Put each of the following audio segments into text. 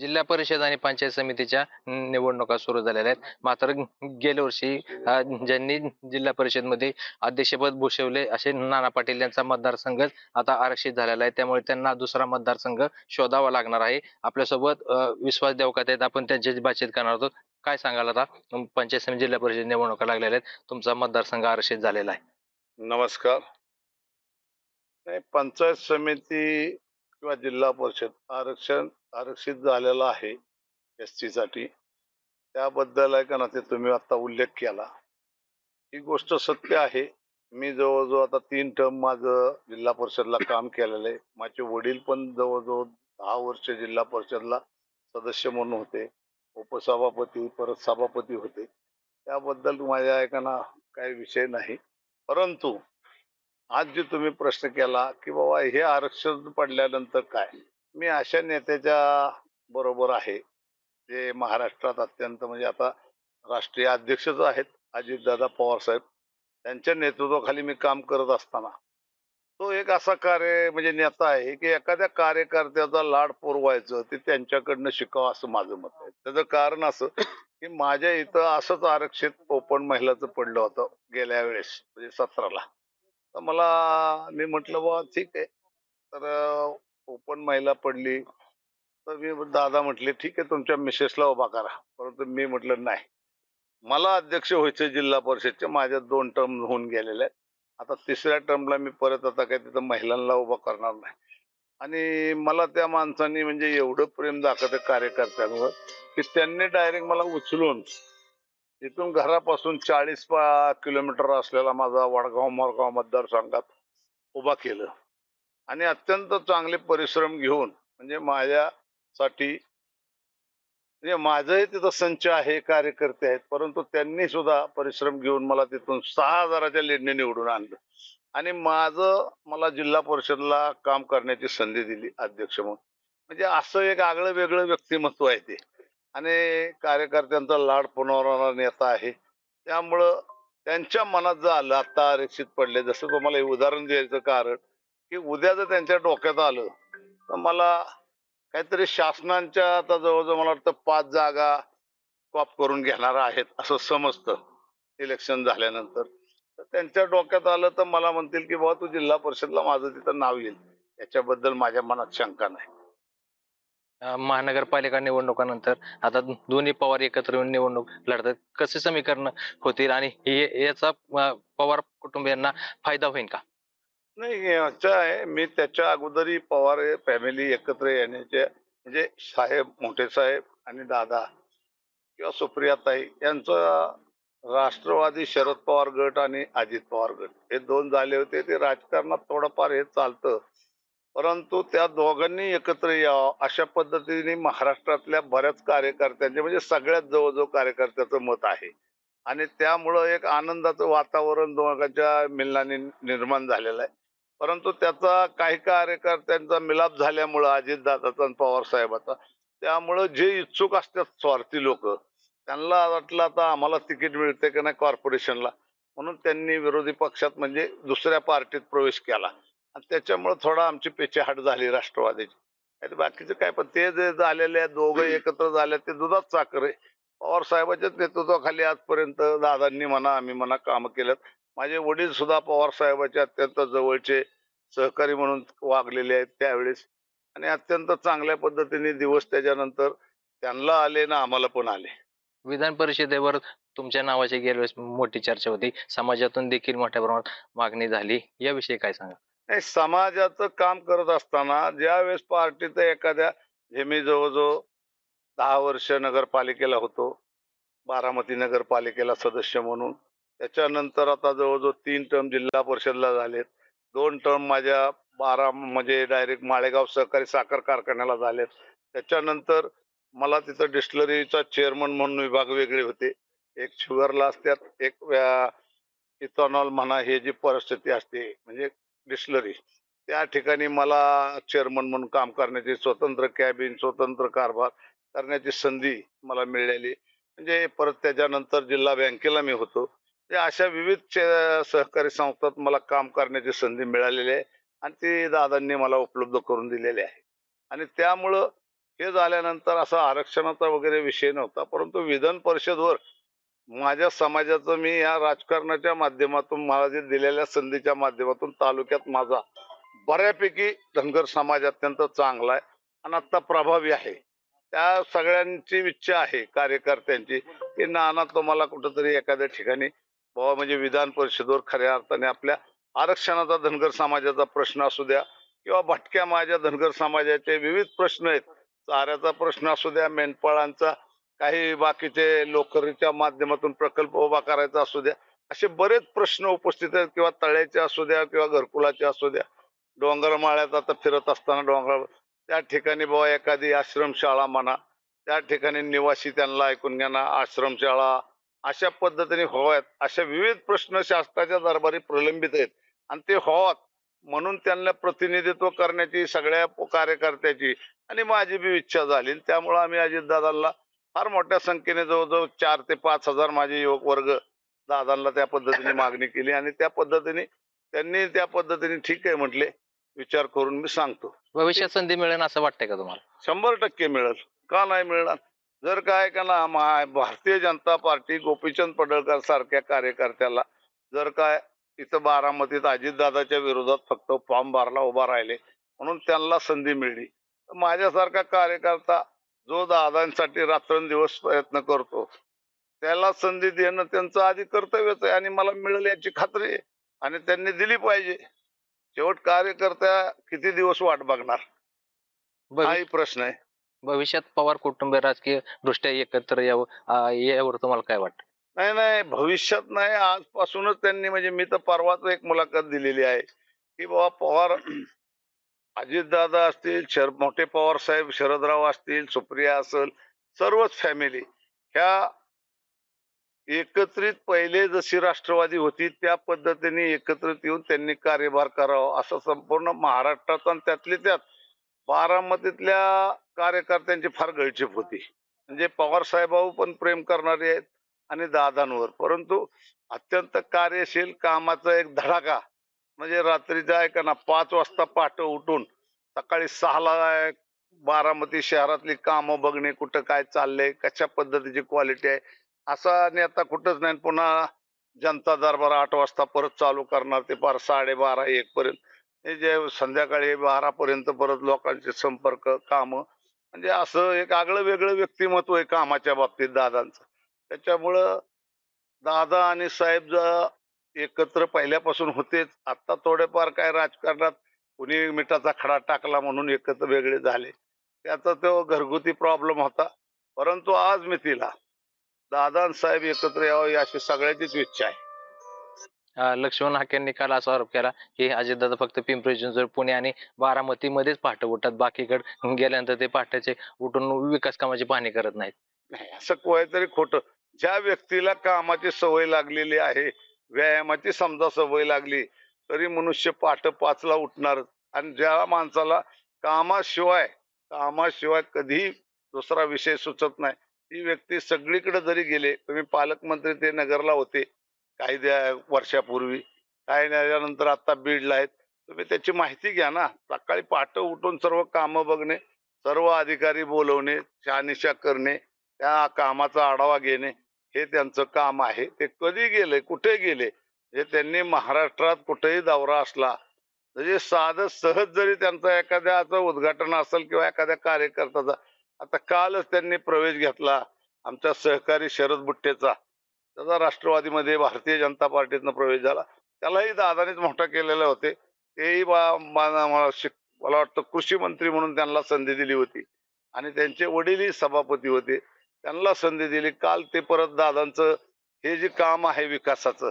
जिल्हा परिषद आणि पंचायत समितीच्या निवडणुका सुरू झालेल्या आहेत. मात्र गेल्या वर्षी ज्यांनी जिल्हा परिषदमध्ये अध्यक्षपद भूषवले असे नाना पाटील यांचा मतदारसंघ आता आरक्षित झालेला आहे. त्यामुळे त्यांना दुसरा मतदारसंघ शोधावा लागणार आहे. आपल्यासोबत विश्वास देवकात आहेत. आपण त्यांच्याशी बातचीत करणार आहोत. काय सांगाल आता? पंचायत समिती जिल्हा परिषद निवडणुका लागलेल्या आहेत. तुमचा मतदारसंघ आरक्षित झालेला आहे. नमस्कार. नाही पंचायत समिती किंवा जिल्हा परिषद आरक्षण आरक्षित झालेलं आहे एस टीसाठी त्याबद्दल आहे का ना ते तुम्ही आता उल्लेख केला. ही गोष्ट सत्य आहे. मी जवळजवळ आता तीन टर्म माझं जिल्हा परिषदला काम केलेलं आहे. माझे वडील पण जवळजवळ दहा वर्ष जिल्हा परिषदला सदस्य म्हणून होते. उपसभापती परत सभापती होते. त्याबद्दल माझ्या ऐकाना काही विषय नाही. परंतु आज जे तुम्ही प्रश्न केला की बाबा हे आरक्षण पडल्यानंतर काय? मी अशा नेत्याच्या बरोबर आहे. जे महाराष्ट्रात अत्यंत म्हणजे आता राष्ट्रीय अध्यक्षच आहेत अजितदादा पवार साहेब. त्यांच्या नेतृत्वाखाली मी काम करत असताना तो एक असा कार्य म्हणजे नेता आहे की एखाद्या कार्यकर्त्याचा लाड पुरवायचं ते त्यांच्याकडनं शिकावं असं माझं मत आहे. त्याचं कारण असं की माझ्या इथं असंच आरक्षित ओपन महिलाचं पडलं होतं गेल्या वेळेस म्हणजे सतराला. तर मला मी म्हटलं बा ठीक आहे. तर ओपन महिला पडली. तर मी दादा म्हटले ठीक आहे तुमच्या मिसेसला उभा करा. परंतु मी म्हटलं नाही. मला अध्यक्ष व्हायचे जिल्हा परिषदचे माझ्या दोन टर्म होऊन गेलेले आहेत. आता तिसऱ्या टर्मला मी परत आता काय तिथं महिलांना उभा करणार नाही. आणि मला त्या माणसांनी म्हणजे एवढं प्रेम दाखवतं कार्यकर्त्यांवर की त्यांनी डायरेक्ट मला उचलून इथून घरापासून चाळीस किलोमीटर असलेला माझा वडगाव मोरगाव मतदारसंघात उभा केलं. आणि अत्यंत चांगले परिश्रम घेऊन म्हणजे माझ्यासाठी म्हणजे माझंही तिथं संच आहे कार्यकर्ते आहेत परंतु त्यांनी सुद्धा परिश्रम घेऊन मला तिथून सहा हजाराच्या लीडने निवडून आणलं. आणि माझं मला जिल्हा परिषदला काम करण्याची संधी दिली अध्यक्ष म्हणून. म्हणजे असं एक आगळं वेगळं व्यक्तिमत्व आहे ते. आणि कार्यकर्त्यांचा लाड पुरवणारा नेता आहे. त्यामुळं त्यांच्या मनात जर आलं आता आरक्षित पडले जसं तुम्हाला हे उदाहरण द्यायचं कारण की उद्या जर त्यांच्या डोक्यात आलं तर मला काहीतरी शासनाच्या आता जवळजवळ मला वाटतं पाच जागा कॉप करून घेणार आहेत असं समजतं इलेक्शन झाल्यानंतर. तर त्यांच्या डोक्यात आलं तर मला म्हणतील की बाबा तू जिल्हा परिषदला माझं तिथं नाव येईल. याच्याबद्दल माझ्या मनात शंका नाही. महानगरपालिका निवडणुकानंतर आता दोन्ही पवार एकत्र येऊन निवडणूक लढतात. कसे समीकरण होतील आणि हे- याचा पवार कुटुंबियांना फायदा होईल का? नाही असं आहे. मी त्याच्या अगोदरही पवार फॅमिली एकत्र येण्याचे म्हणजे साहेब मोठे साहेब आणि दादा किंवा सुप्रियाताई यांचं राष्ट्रवादी शरद पवार गट आणि अजित पवार गट हे दोन झाले होते. ते राजकारणात थोडंफार हे चालतं. परंतु त्या दोघांनी एकत्र यावं अशा पद्धतीने महाराष्ट्रातल्या बऱ्याच कार्यकर्त्यांचे म्हणजे सगळ्यात जवळजवळ कार्यकर्त्याचं मत आहे. आणि त्यामुळं एक आनंदाचं वातावरण दोघांच्या मिलनाने निर्माण झालेलं आहे. परंतु त्याचा काही कार्यकर्त्यांचा मिलाप झाल्यामुळं अजितदादाचा आणि पवार साहेबाचा त्यामुळं जे इच्छुक असतात स्वार्थी लोक त्यांना वाटलं आता आम्हाला तिकीट मिळते की नाही कॉर्पोरेशनला. म्हणून त्यांनी विरोधी पक्षात म्हणजे दुसऱ्या पार्टीत प्रवेश केला. आणि त्याच्यामुळे थोडा आमची पेचेहाट झाली राष्ट्रवादीची. आणि बाकीचे काय पण ते जे झालेले आहेत दोघं एकत्र झाले ते दुधात साखर आहे. पवार साहेबाच्याच नेतृत्वाखाली आजपर्यंत दादांनी म्हणा आम्ही म्हणा कामं केलेत. माझे वडील सुद्धा पवार साहेबाचे अत्यंत जवळचे सहकारी म्हणून वागलेले आहेत त्यावेळेस. आणि अत्यंत चांगल्या पद्धतीने दिवस त्याच्यानंतर त्यांना आले ना आम्हाला पण आले. विधान परिषदेवर तुमच्या नावाची गेल्या वेळेस मोठी चर्चा होती. समाजातून देखील मोठ्या प्रमाणात मागणी झाली. याविषयी काय सांगा नाही समाजाचं काम करत असताना ज्या वेळेस पार्टीचं एखाद्या हे मी जवळजवळ दहा वर्ष नगरपालिकेला होतो बारामती नगरपालिकेला सदस्य म्हणून त्याच्यानंतर आता जवळजवळ तीन टर्म जिल्हा परिषदला झालेत. दोन टर्म माझ्या बारा म्हणजे डायरेक्ट माळेगाव सहकारी साखर कारखान्याला झालेत. त्याच्यानंतर मला तिथं डिस्टलरीचा चेअरमन म्हणून विभाग वेगळे होते. एक शुगरला असतात एक इथॉनॉल म्हणा हे जी परिस्थिती असते म्हणजे डिस्लरी. त्या ठिकाणी मला चेअरमन म्हणून काम करण्याची स्वतंत्र कॅबिन स्वतंत्र कारभार करण्याची संधी मला मिळाली म्हणजे परत त्याच्यानंतर जिल्हा बँकेला मी होतो. म्हणजे अशा विविध चे- सहकारी संस्थात मला काम करण्याची संधी मिळालेली आहे आणि ती दादांनी मला उपलब्ध करून दिलेली आहे. आणि त्यामुळं हे झाल्यानंतर असा आरक्षणाचा वगैरे विषय नव्हता परंतु विधान परिषदवर माझ्या समाजाचं मी या राजकारणाच्या माध्यमातून मला जे दिलेल्या संधीच्या माध्यमातून तालुक्यात माझा बऱ्यापैकी धनगर समाज अत्यंत चांगला आहे आणि आत्ता प्रभावी आहे. त्या सगळ्यांची इच्छा आहे कार्यकर्त्यांची की नाना तुम्हाला कुठंतरी एखाद्या ठिकाणी बाबा म्हणजे विधान परिषदेवर खऱ्या अर्थाने आपल्या आरक्षणाचा धनगर समाजाचा प्रश्न असू द्या किंवा भटक्या माझ्या धनगर समाजाचे विविध प्रश्न आहेत. चाऱ्याचा प्रश्न असू द्या मेंढपाळांचा काही बाकीचे लोकरीच्या माध्यमातून प्रकल्प उभा करायचा असू द्या असे बरेच प्रश्न उपस्थित आहेत किंवा तळ्याचे असू द्या किंवा घरकुलाचे असू द्या. डोंगरमाळ्यात आता फिरत असताना डोंगर त्या ठिकाणी बाबा एखादी आश्रमशाळा म्हणा त्या ठिकाणी निवासी त्यांना ऐकून घेणं आश्रमशाळा अशा पद्धतीने व्हाव्यात अशा विविध प्रश्न शासनाच्या दरबारी प्रलंबित आहेत. आणि ते व्हावात म्हणून त्यांना प्रतिनिधित्व करण्याची सगळ्या कार्यकर्त्याची आणि माझी बी इच्छा झाली. त्यामुळं आम्ही अजितदादांना फार मोठ्या संख्येने जवळजवळ चार ते पाच हजार माझे युवक वर्ग दादांना त्या पद्धतीने मागणी केली आणि त्या पद्धतीने त्यांनी त्या पद्धतीने ठीक आहे म्हटले. विचार करून मी सांगतो. भविष्यात संधी मिळेल असं वाटतंय का तुम्हाला? शंभर टक्के मिळेल. का नाही मिळणार? जर काय का ना भारतीय जनता पार्टी गोपीचंद पडळकर सारख्या कार्यकर्त्याला जर काय इथं बारामतीत अजितदादाच्या विरोधात फक्त फॉर्म भरला उभा राहिले म्हणून त्यांना संधी मिळली. माझ्यासारखा कार्यकर्ता जो दादांसाठी रात्रंदिवस प्रयत्न करतो त्याला संधी देणं त्यांचं आधी कर्तव्यच आहे आणि मला मिळेल याची खात्री आहे आणि त्यांनी दिली पाहिजे. शेवट कार्यकर्त्या किती दिवस वाट बघणार? हाही प्रश्न आहे. भविष्यात पवार कुटुंब राजकीय दृष्ट्या एकत्र यावं यावर तुम्हाला काय वाटतं? नाही नाही भविष्यात नाही. आजपासूनच त्यांनी म्हणजे मी तर परवाच एक मुलाखत दिलेली आहे की बाबा पवार अजितदादा असतील शर मोठे पवार साहेब शरदराव असतील सुप्रिया असेल सर्वच फॅमिली ह्या एकत्रित पहिले जशी राष्ट्रवादी होती त्या पद्धतीने एकत्रित येऊन त्यांनी कार्यभार करावा असं संपूर्ण महाराष्ट्रात आणि त्यातले त्यात बारामतीतल्या कार्यकर्त्यांची फार गळचेप होती. म्हणजे पवार साहेबाऊ पण प्रेम करणारे आहेत आणि दादांवर. परंतु अत्यंत कार्यशील कामाचा एक धडाका म्हणजे रात्रीचा आहे का ना पाच वाजता पहाटे उठून सकाळी सहाला बारामती शहरातली कामं बघणे कुठं काय चाललंय कशा पद्धतीची क्वालिटी आहे असा नेता कुठंच नाही पुन्हा जनता दरबार आठ वाजता परत चालू करणार ते पार साडेबारा एक पर्यंत. हे जे संध्याकाळी बारा पर्यंत परत लोकांचे संपर्क कामं. म्हणजे असं एक आगळं वेगळं व्यक्तिमत्व आहे कामाच्या बाबतीत दादांचं. त्याच्यामुळं दादा आणि साहेब जर एकत्र पहिल्यापासून होतेच. आता थोडेफार काय राजकारणात कुणी मिठाचा खडा टाकला म्हणून एकत्र वेगळे झाले. त्याचा तो घरगुती प्रॉब्लेम होता. परंतु आज मी तिला दादा साहेब एकत्र यावं अशी सगळ्याचीच इच्छा आहे. लक्ष्मण हाकेंनी काल असा आरोप केला की अजितदादा फक्त पिंपरी चिंचवड पुणे आणि बारामतीमध्येच पहाटे उठतात. बाकीकडे गेल्यानंतर ते पहाटेचे उठून विकास कामाची पाहणी करत नाहीत. नाही असं काहीतरी खोटं. ज्या व्यक्तीला कामाची सवय लागलेली आहे व्यायामाची समजा सवय लागली तरी मनुष्य पाठ पाचला उठणार. आणि ज्या माणसाला कामाशिवाय कामाशिवाय कधी दुसरा विषय सुचत नाही ती व्यक्ती सगळीकडे जरी गेले तुम्ही पालकमंत्री ते नगरला होते काही द्या वर्षापूर्वी काही त्याच्यानंतर आता बीडला आहेत तुम्ही त्याची माहिती घ्या ना. सकाळी पाठ उठून सर्व कामं बघणे सर्व अधिकारी बोलवणे शहानिशा करणे त्या कामाचा आढावा घेणे हे त्यांचं काम आहे. ते कधी गेले कुठे गेले हे त्यांनी महाराष्ट्रात कुठेही दौरा असला म्हणजे साधं सहज जरी त्यांचा एखाद्याचं उद्घाटन असेल किंवा एखाद्या कार्यकर्त्याचा आता कालच त्यांनी प्रवेश घेतला आमच्या सहकारी शरद बुट्टेचा. त्याचा राष्ट्रवादीमध्ये भारतीय जनता पार्टीतनं प्रवेश झाला. त्यालाही दादानेच मोठा केलेले होते. तेही बा- मला मला शिक- मला वाटतं कृषी मंत्री म्हणून त्यांना संधी दिली होती. आणि त्यांचे वडीलही सभापती होते. त्यांना संधी दिली. काल ते परत दादांचं हे जे काम आहे विकासाचं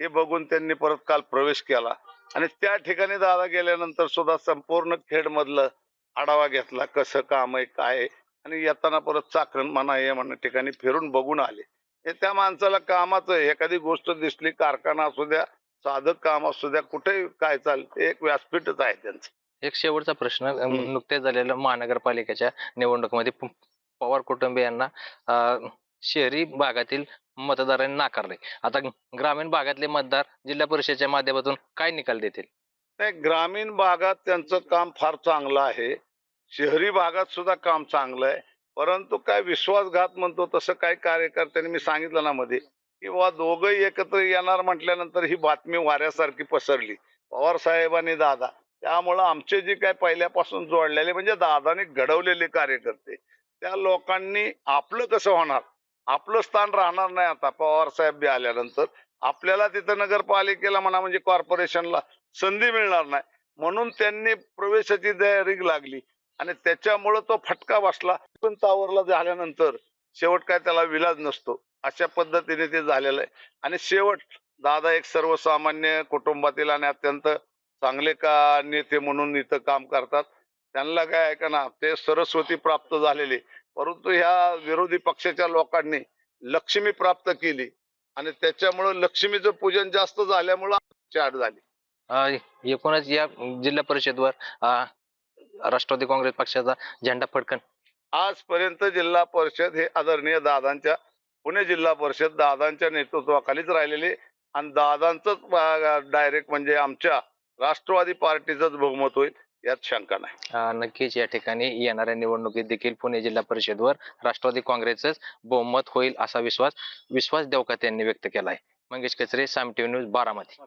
हे बघून त्यांनी परत काल प्रवेश केला. आणि त्या ठिकाणी दादा गेल्यानंतर सुद्धा संपूर्ण खेडमधलं आढावा घेतला. कसं काम आहे काय आणि येताना परत चाकण म्हणा हे म्हणा ठिकाणी फिरून बघून आले. हे त्या माणसाला कामाचं. एखादी गोष्ट दिसली कारखाना असू द्या साधं काम असू द्या कुठेही काय चालतं एक व्यासपीठच आहे त्यांचं. एक शेवटचा प्रश्न. नुकत्याच झालेल्या महानगरपालिकेच्या निवडणुकीमध्ये पवार कुटुंबियांना शहरी भागातील मतदारांनी नाकारले. आता ग्रामीण भागातले मतदार जिल्हा परिषदेच्या माध्यमातून काय निकाल देतील? नाही ग्रामीण भागात त्यांचं काम फार चांगलं आहे. शहरी भागात सुद्धा काम चांगलं आहे. परंतु काय विश्वासघात म्हणतो तसं काही कार्यकर्त्यांनी मी सांगितलं ना मध्ये की बाबा दोघंही एकत्र येणार म्हटल्यानंतर ही बातमी वाऱ्यासारखी पसरली. पवार साहेबांनी दादा. त्यामुळं आमचे जे काय पहिल्यापासून जोडलेले म्हणजे दादाने घडवलेले कार्यकर्ते. त्या लोकांनी आपलं कसं होणार? आपलं स्थान राहणार नाही आता. पवार साहेब बी आल्यानंतर आपल्याला तिथं नगरपालिकेला म्हणा म्हणजे कॉर्पोरेशनला संधी मिळणार नाही. म्हणून त्यांनी प्रवेशाची तयारी लागली आणि त्याच्यामुळं तो फटका बसला. पण तावरला झाल्यानंतर शेवट काय त्याला विलाज नसतो. अशा पद्धतीने ते झालेलं आहे. आणि शेवट दादा एक सर्वसामान्य कुटुंबातील आणि अत्यंत चांगले का नेते म्हणून इथं काम करतात. त्यांना काय का ना ते सरस्वती प्राप्त झालेले. परंतु ह्या विरोधी पक्षाच्या लोकांनी लक्ष्मी प्राप्त केली आणि त्याच्यामुळं लक्ष्मीचं पूजन जास्त झाल्यामुळं चाट झाली. अ, एकूणच या जिल्हा परिषदवर अ, राष्ट्रवादी काँग्रेस पक्षाचा झेंडा फडकन. आजपर्यंत जिल्हा परिषद हे आदरणीय दादांच्या पुणे जिल्हा परिषद दादांच्या नेतृत्वाखालीच राहिलेले आणि दादांचंच डायरेक्ट म्हणजे आमच्या राष्ट्रवादी पार्टीचंच बहुमत होईल. यात शंका नाही नक्कीच या ठिकाणी येणाऱ्या निवडणुकीत देखील पुणे जिल्हा परिषदवर राष्ट्रवादी काँग्रेसच बहुमत होईल असा विश्वास विश्वास देवकात यांनी व्यक्त केला आहे मंगेश कचरे साम टीव्ही न्यूज बारामती.